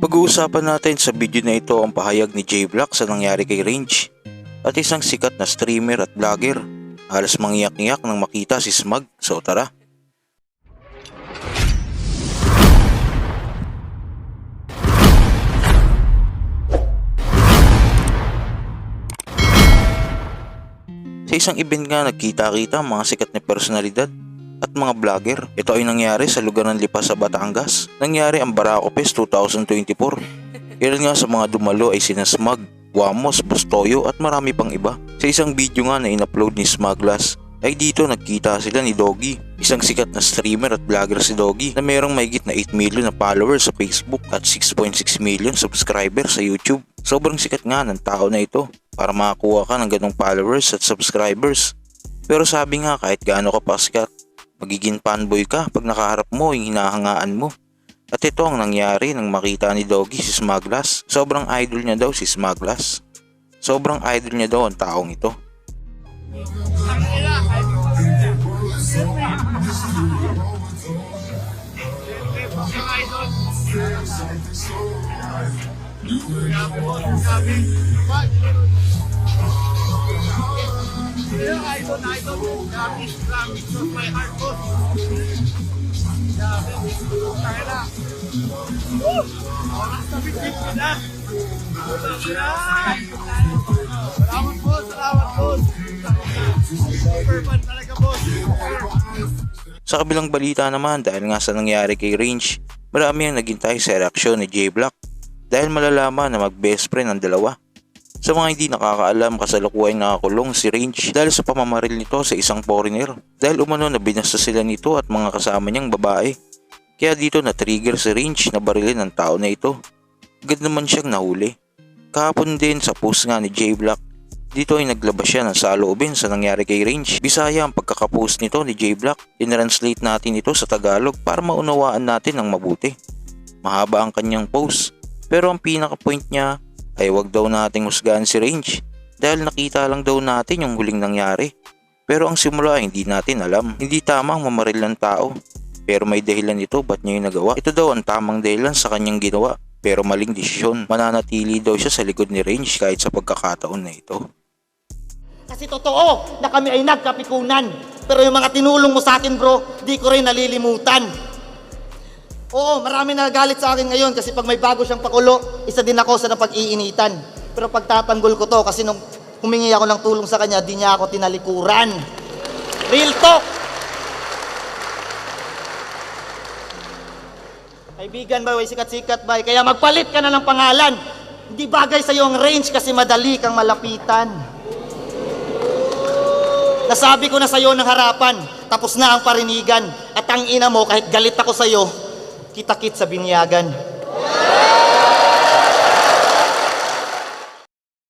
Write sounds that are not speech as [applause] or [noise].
Pag-uusapan natin sa video na ito ang pahayag ni J Block sa nangyari kay Range at isang sikat na streamer at vlogger. Halos mangiyak-iyak nang makita si Smug sa Utara. Sa isang event nga nagkita-kita ang mga sikat na personalidad at mga vlogger. Ito ay nangyari sa lugar ng Lipa sa Batangas. Nangyari ang Barako Fest 2024. Ilan nga sa mga dumalo ay sina Smug, Wamos, Bustoyo at marami pang iba. Sa isang video nga na in-upload ni Smuglass ay dito nagkita sila ni Doggy, isang sikat na streamer at vlogger si Doggy na mayroong mahigit na 8 million na followers sa Facebook at 6.6 million subscribers sa YouTube. Sobrang sikat nga ng tao na ito para makakuha ka ng ganong followers at subscribers. Pero sabi nga kahit gaano ka pa sikat, magiging fanboy ka pag nakaharap mo yung hinahangaan mo. At ito ang nangyari nang makita ni Doggy si Smuglass. Sobrang idol niya daw si Smuglass. Sobrang idol niya daw ang taong ito. [laughs] idol, idol, promise, promise of my heart. Grabe, tayo na. Woo! Na bitbit ko na. Salamat, boss. Salamat, talaga. Super. Sa kabilang balita naman dahil nga sa nangyari kay Range, marami ang naghintay sa reaksyon ni J Block dahil malalaman na mag-best friend ang dalawa. Sa mga hindi nakakaalam, kasalukuyan nakakulong si Range dahil sa pamamaril nito sa isang foreigner dahil umano na binasta sila nito at mga kasama niyang babae. Kaya dito na-trigger si Range na barilin ng tao na ito. Agad naman siyang nahuli. Kahapon din sa post nga ni J Block, dito ay naglabas siya ng saloobin sa nangyari kay Range. Bisaya ang pagkakapost nito ni J Block. In-translate natin ito sa Tagalog para maunawaan natin ng mabuti. Mahaba ang kanyang post, pero ang pinaka-point niya ay wag daw nating husgahan si Range dahil nakita lang daw natin yung huling nangyari. Pero ang simula ay hindi natin alam. Hindi tama ang mamaril ng tao. Pero may dahilan ito ba't niya yung nagawa. Ito daw ang tamang dahilan sa kanyang ginawa. Pero maling desisyon. Mananatili daw siya sa likod ni Range kahit sa pagkakataon na ito. Kasi totoo na kami ay nagkapikunan. Pero yung mga tinulong mo sa akin bro, di ko rin nalilimutan. Oo, marami na galit sa akin ngayon kasi pag may bago siyang pakulo, isa din ako sa napag-iinitan. Pero pagtatanggol ko to kasi nung humingi ako ng tulong sa kanya, di niya ako tinalikuran. Real talk! Kaibigan ba, sikat-sikat ba? Kaya magpalit ka na ng pangalan. Hindi bagay sa iyo ang range kasi madali kang malapitan. Nasabi ko na sa iyo ng harapan, tapos na ang parinigan. At ang ina mo, kahit galit ako sa iyo, kita-kit sa binyagan.